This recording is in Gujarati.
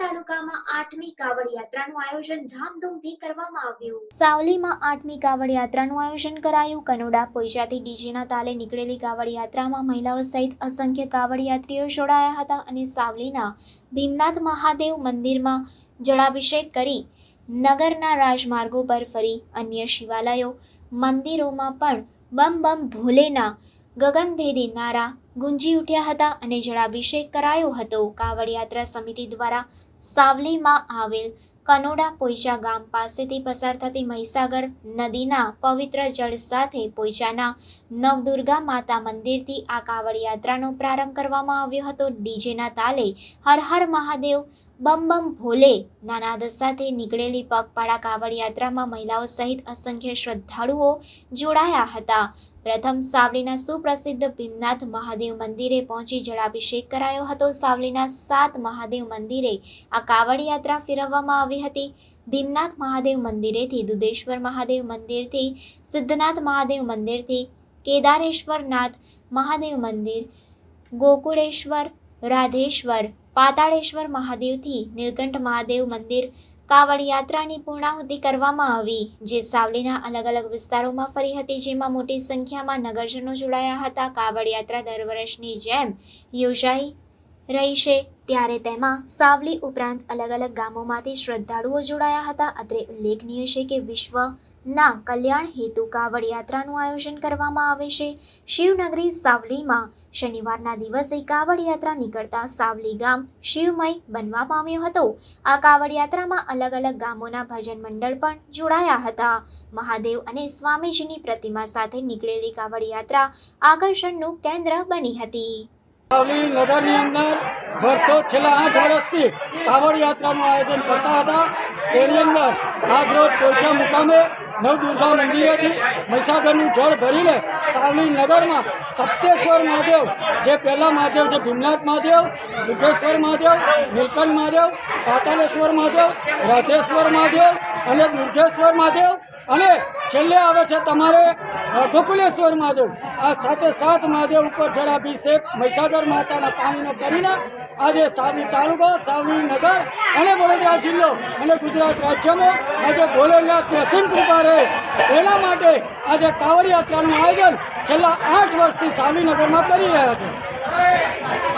તાલુકામાં આઠમી કાવડ યાત્રાનું આયોજન ધામધૂમથી કરવામાં આવ્યું. સાવલીમાં આઠમી કાવડ યાત્રાનું આયોજન કરાયું. કનોડા પોઈજાથી ડીજેના તાલે નીકળેલી કાવડ યાત્રામાં મહિલાઓ સહિત અસંખ્ય કાવડ યાત્રીઓ જોડાયા હતા અને સાવલીના ભીમનાથ મહાદેવ મંદિરમાં જળાભિષેક કરી નગરના રાજમાર્ગો પર ફરી અન્ય શિવાલયો, મંદિરોમાં પણ બમ બમ ભોલેના ગગનભેદી નારા ગુંજી ઉઠ્યા હતા અને જળાભિષેક કરાયો હતો. કાવડ યાત્રા સમિતિ દ્વારા સાવલીમાં આવેલ કનોડા પોઈચા ગામ પાસેથી પસાર થતી મહીસાગર નદીના પવિત્ર જળ સાથે પોઈચાના નવદુર્ગા માતા મંદિરથી આ કાવડ યાત્રાનો પ્રારંભ કરવામાં આવ્યો હતો. ડીજેના તાલે હર હર મહાદેવ બમ બમ ભોલે નાનાદ સાથે નીકળેલી પગપાળા કાવડ યાત્રામાં મહિલાઓ સહિત અસંખ્ય શ્રદ્ધાળુઓ જોડાયા હતા. પ્રથમ સાવલીના સુપ્રસિદ્ધ ભીમનાથ મહાદેવ મંદિરે પહોંચી જળાભિષેક કરાયો હતો. સાવલીના સાત મહાદેવ મંદિરે આ કાવડ યાત્રા ફેરવવામાં આવી હતી. ભીમનાથ મહાદેવ મંદિરેથી, દુધેશ્વર મહાદેવ મંદિરથી, સિદ્ધનાથ મહાદેવ મંદિરથી, કેદારેશ્વરનાથ મહાદેવ મંદિર, ગોકુળેશ્વર, રાધેશ્વર પાતાળેશ્વર મહાદેવથી નીલકંઠ મહાદેવ મંદિર કાવડ યાત્રાની પૂર્ણાહુતિ કરવામાં આવી, જે સાવલીના અલગ અલગ વિસ્તારોમાં ફરી હતી, જેમાં મોટી સંખ્યામાં નગરજનો જોડાયા હતા. કાવડ યાત્રા દર વર્ષની જેમ યોજાઈ રહી છે. ત્યારે તેમાં સાવલી ઉપરાંત અલગ અલગ ગામોમાંથી શ્રદ્ધાળુઓ જોડાયા હતા. અત્રે ઉલ્લેખનીય છે કે વિશ્વના કલ્યાણ હેતુ કાવડ યાત્રાનું આયોજન કરવામાં આવે છે. શિવનગરી સાવલીમાં શનિવારના દિવસે કાવડ યાત્રા નીકળતા સાવલી ગામ શિવમય બનવા પામ્યો હતો. આ કાવડ યાત્રામાં અલગ અલગ ગામોના ભજન મંડળ પણ જોડાયા હતા. મહાદેવ અને સ્વામીજીની પ્રતિમા સાથે નીકળેલી કાવડ યાત્રા આકર્ષણનું કેન્દ્ર બની હતી. સાવલી નગરની અંદર વર્ષો છેલ્લા આઠ વર્ષથી કાવડ યાત્રાનું આયોજન કરતા હતા. તેની અંદર આજ રોજ પોઈચા મુકામે નવદુર્ગા મંદિરેથી મહીસાગરનું જળ ભરીને સાવલી નગરમાં સપ્તેશ્વર મહાદેવ, જે પહેલા મહાદેવ છે ભીમનાથ મહાદેવ દુર્ગેશ્વર મહાદેવ, નીલકંઠ મહાદેવ, પાતાલેશ્વર મહાદેવ, રાધેશ્વર મહાદેવ અને દુર્ગેશ્વર મહાદેવ. અને છેલ્લે આવે છે તમારે ગોકુલેશ્વર મહાદેવ. આ સાથે સાત માજે ઉપર જળાભિષેક મહીસાગર માતાના પાણીનો કરીને આજે સાવલી તાલુકો સાવલી નગર અને વડોદરા જિલ્લો અને ગુજરાત રાજ્યમાં આજે ભોલેનાથની અસીમ કૃપા રહે એના માટે આજે કાવડ યાત્રાનું આયોજન છેલ્લા આઠ વર્ષથી સાવલી નગરમાં કરી રહ્યા છે.